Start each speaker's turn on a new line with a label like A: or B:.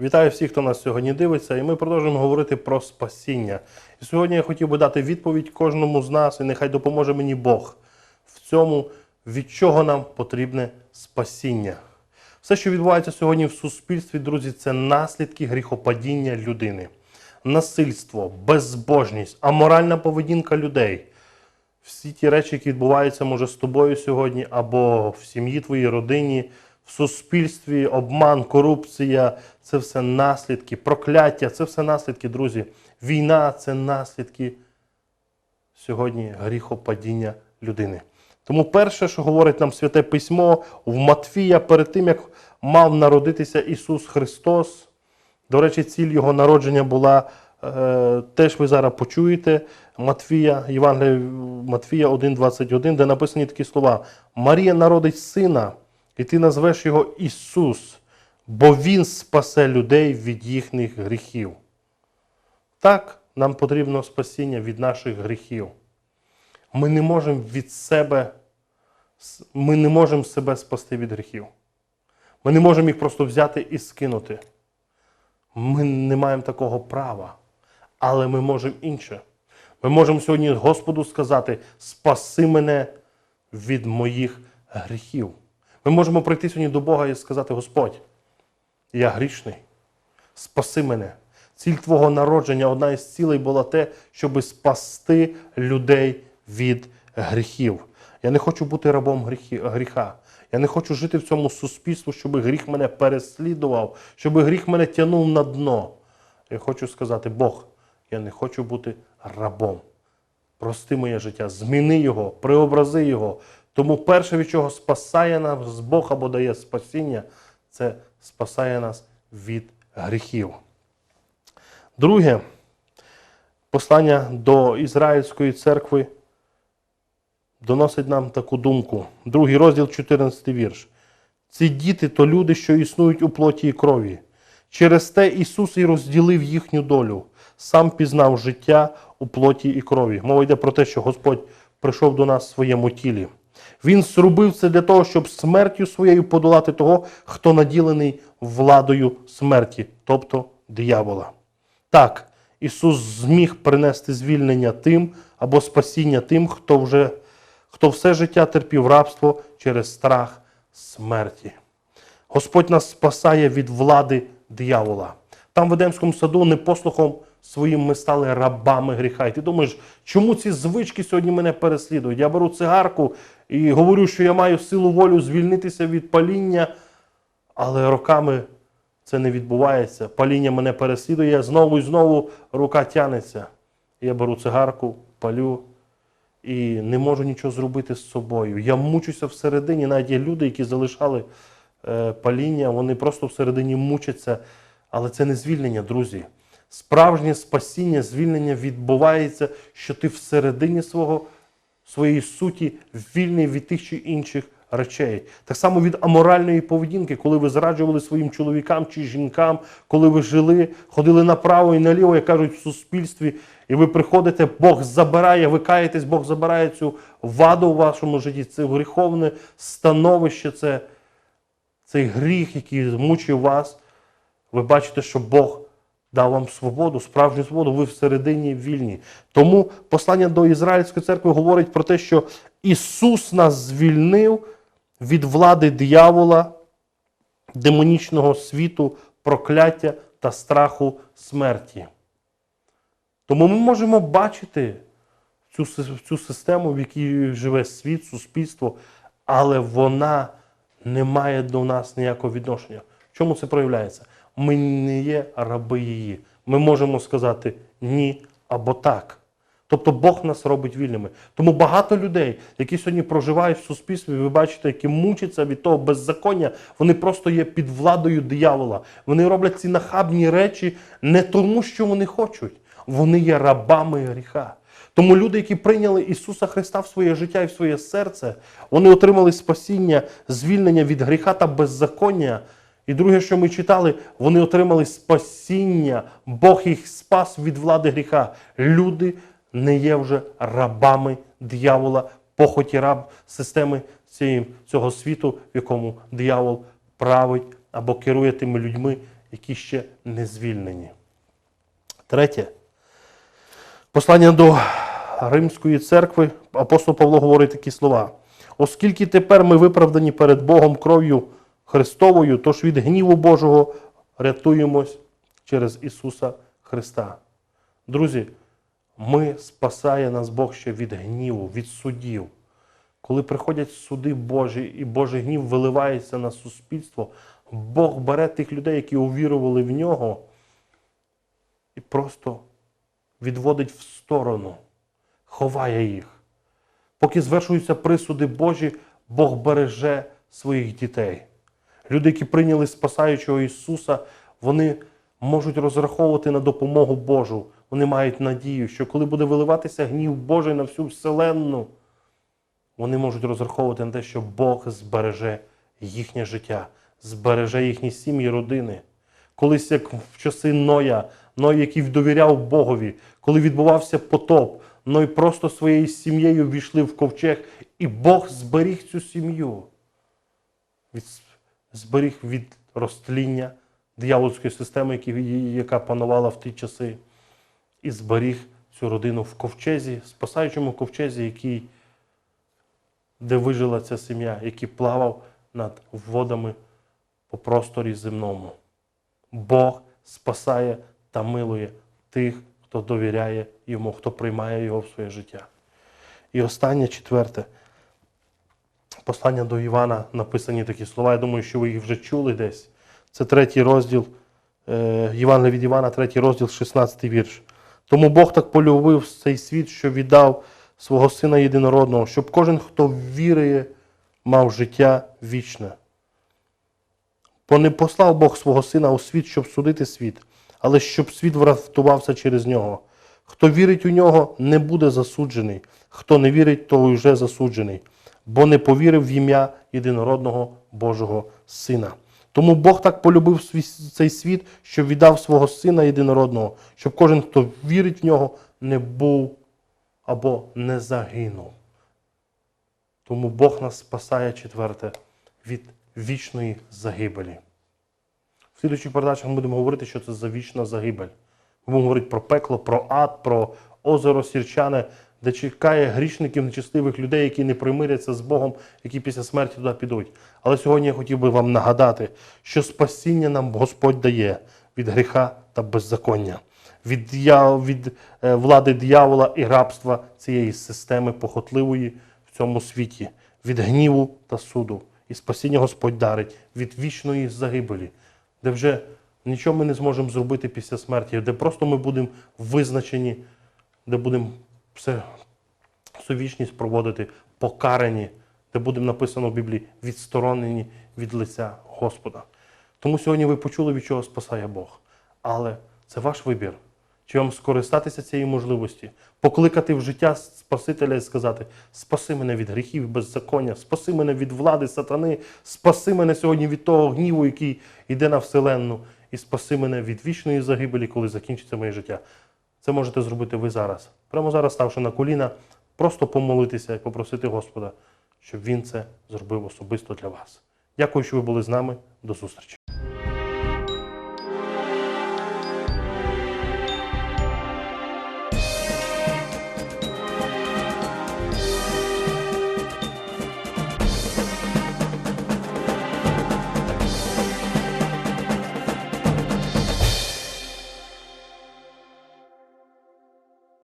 A: Вітаю всіх, хто нас сьогодні дивиться, і ми продовжуємо говорити про спасіння. І сьогодні я хотів би дати відповідь кожному з нас, і нехай допоможе мені Бог в цьому, від чого нам потрібне спасіння. Все, що відбувається сьогодні в суспільстві, друзі, це наслідки гріхопадіння людини, насильство, безбожність, аморальна поведінка людей. Всі ті речі, які відбуваються, може, з тобою сьогодні, або в сім'ї твоїй родині, в суспільстві, обман, корупція це все наслідки, прокляття, це все наслідки, друзі. Війна це наслідки сьогодні гріхопадіння людини. Тому перше, що говорить нам Святе Письмо в Матфія, перед тим, як мав народитися Ісус Христос, до речі, ціль Його народження була, е, теж ви зараз почуєте, Матфія, Євангелія Матфія 1,21, де написані такі слова: Марія народить сина, і ти назвеш його Ісус, бо Він спасе людей від їхніх гріхів. Так, нам потрібно спасіння від наших гріхів. Ми не можемо від себе, ми не можемо себе спасти від гріхів. Ми не можемо їх просто взяти і скинути. Ми не маємо такого права, але ми можемо інше. Ми можемо сьогодні Господу сказати: спаси мене від моїх гріхів. Ми можемо прийти сьогодні до Бога і сказати: Господь, я грішний, спаси мене. Ціль Твого народження, одна із цілей була те, щоб спасти людей від гріхів. Я не хочу бути рабом гріха. Я не хочу жити в цьому суспільстві, щоб гріх мене переслідував, щоб гріх мене тягнув на дно. Я хочу сказати, Бог, я не хочу бути рабом. Прости моє життя, зміни його, преобрази його. Тому перше, від чого спасає нас Бог або дає спасіння, це спасає нас від гріхів. Друге, послання до Ізраїльської церкви доносить нам таку думку. Другий розділ, 14 вірш. Ці діти то люди, що існують у плоті і крові. Через те Ісус і розділив їхню долю, сам пізнав життя у плоті і крові. Мова йде про те, що Господь прийшов до нас в своєму тілі. Він зробив це для того, щоб смертю своєю подолати того, хто наділений владою смерті, тобто диявола. Так, Ісус зміг принести звільнення тим або спасіння тим, хто вже хто все життя терпів рабство через страх смерті. Господь нас спасає від влади диявола. Там в Едемському саду непослухом своїм ми стали рабами гріха. І ти думаєш, чому ці звички сьогодні мене переслідують? Я беру цигарку і говорю, що я маю силу волю звільнитися від паління, але роками це не відбувається. Паління мене переслідує, знову і знову рука тянеться. Я беру цигарку, палю і не можу нічого зробити з собою. Я мучуся всередині. Навіть є люди, які залишали е, паління, вони просто всередині мучаться. Але це не звільнення, друзі. Справжнє спасіння, звільнення відбувається, що ти всередині свого, своєї суті вільний від тих чи інших речей. Так само від аморальної поведінки, коли ви зраджували своїм чоловікам чи жінкам, коли ви жили, ходили направо і наліво, як кажуть в суспільстві, і ви приходите, Бог забирає, ви каєтесь, Бог забирає цю ваду у вашому житті, це гріховне становище, це цей гріх, який мучив вас. Ви бачите, що Бог дав вам свободу, справжню свободу, ви всередині вільні. Тому послання до Ізраїльської церкви говорить про те, що Ісус нас звільнив від влади диявола, демонічного світу, прокляття та страху смерті. Тому ми можемо бачити цю, цю систему, в якій живе світ, суспільство, але вона не має до нас ніякого відношення. В чому це проявляється? Ми не є раби її. Ми можемо сказати ні або так. Тобто Бог нас робить вільними. Тому багато людей, які сьогодні проживають в суспільстві, ви бачите, які мучаться від того беззаконня, вони просто є під владою диявола. Вони роблять ці нахабні речі не тому, що вони хочуть. Вони є рабами гріха. Тому люди, які прийняли Ісуса Христа в своє життя і в своє серце, вони отримали спасіння, звільнення від гріха та беззаконня. І друге, що ми читали, вони отримали спасіння. Бог їх спас від влади гріха. Люди не є вже рабами диявола, похоті раб системи цього світу, в якому диявол править або керує тими людьми, які ще не звільнені. Третє. Послання до Римської церкви апостол Павло говорить такі слова. Оскільки тепер ми виправдані перед Богом кров'ю Христовою, тож від гніву Божого рятуємось через Ісуса Христа. Друзі, ми спасає нас Бог ще від гніву, від судів. Коли приходять суди Божі і Божий гнів виливається на суспільство, Бог бере тих людей, які увірували в нього, і просто відводить в сторону, ховає їх. Поки звершуються присуди Божі, Бог береже своїх дітей. Люди, які прийняли спасаючого Ісуса, вони можуть розраховувати на допомогу Божу. Вони мають надію, що коли буде виливатися гнів Божий на всю вселенну, вони можуть розраховувати на те, що Бог збереже їхнє життя, збереже їхні сім'ї, родини. Колись, як в часи Ноя, Ной, який довіряв Богові, коли відбувався потоп, Ной просто своєю сім'єю війшли в ковчег, і Бог зберіг цю сім'ю. Зберіг від розтління диявольської системи, яка панувала в ті часи, і зберіг цю родину в ковчезі, спасаючому ковчезі, який де вижила ця сім'я, який плавав над водами по просторі земному. Бог спасає та милує тих, хто довіряє йому, хто приймає його в своє життя. І останнє четверте. Послання до Івана написані такі слова. Я думаю, що ви їх вже чули десь. Це третій розділ е, Євангелія від Івана, третій розділ, 16 вірш. Тому Бог так полюбив цей світ, що віддав свого Сина єдинородного, щоб кожен, хто вірує, мав життя вічне. Бо не послав Бог свого Сина у світ, щоб судити світ, але щоб світ врятувався через нього. Хто вірить у нього, не буде засуджений. Хто не вірить, той вже засуджений, бо не повірив в ім'я єдинородного Божого Сина. Тому Бог так полюбив цей світ, що віддав свого Сина єдинородного, щоб кожен, хто вірить в нього, не був або не загинув. Тому Бог нас спасає, четверте, від вічної загибелі. В слідуючих передачах ми будемо говорити, що це за вічна загибель. Ми будемо говорити про пекло, про ад, про озеро Сірчане, де чекає грішників, нечестивих людей, які не примиряться з Богом, які після смерті туди підуть. Але сьогодні я хотів би вам нагадати, що спасіння нам Господь дає від гріха та беззаконня, від, від е, влади диявола і рабства цієї системи похотливої в цьому світі, від гніву та суду. І спасіння Господь дарить від вічної загибелі, де вже нічого ми не зможемо зробити після смерті, де просто ми будемо визначені, де будемо все всю вічність проводити покарані, де будемо написано в Біблії відсторонені від лиця Господа. Тому сьогодні ви почули, від чого спасає Бог. Але це ваш вибір. Чи вам скористатися цією можливості, покликати в життя Спасителя і сказати: Спаси мене від гріхів беззаконня, спаси мене від влади сатани, спаси мене сьогодні від того гніву, який йде на вселенну, і спаси мене від вічної загибелі, коли закінчиться моє життя. Це можете зробити ви зараз. Прямо зараз, ставши на коліна, просто помолитися і попросити Господа, щоб Він це зробив особисто для вас. Дякую, що ви були з нами. До зустрічі.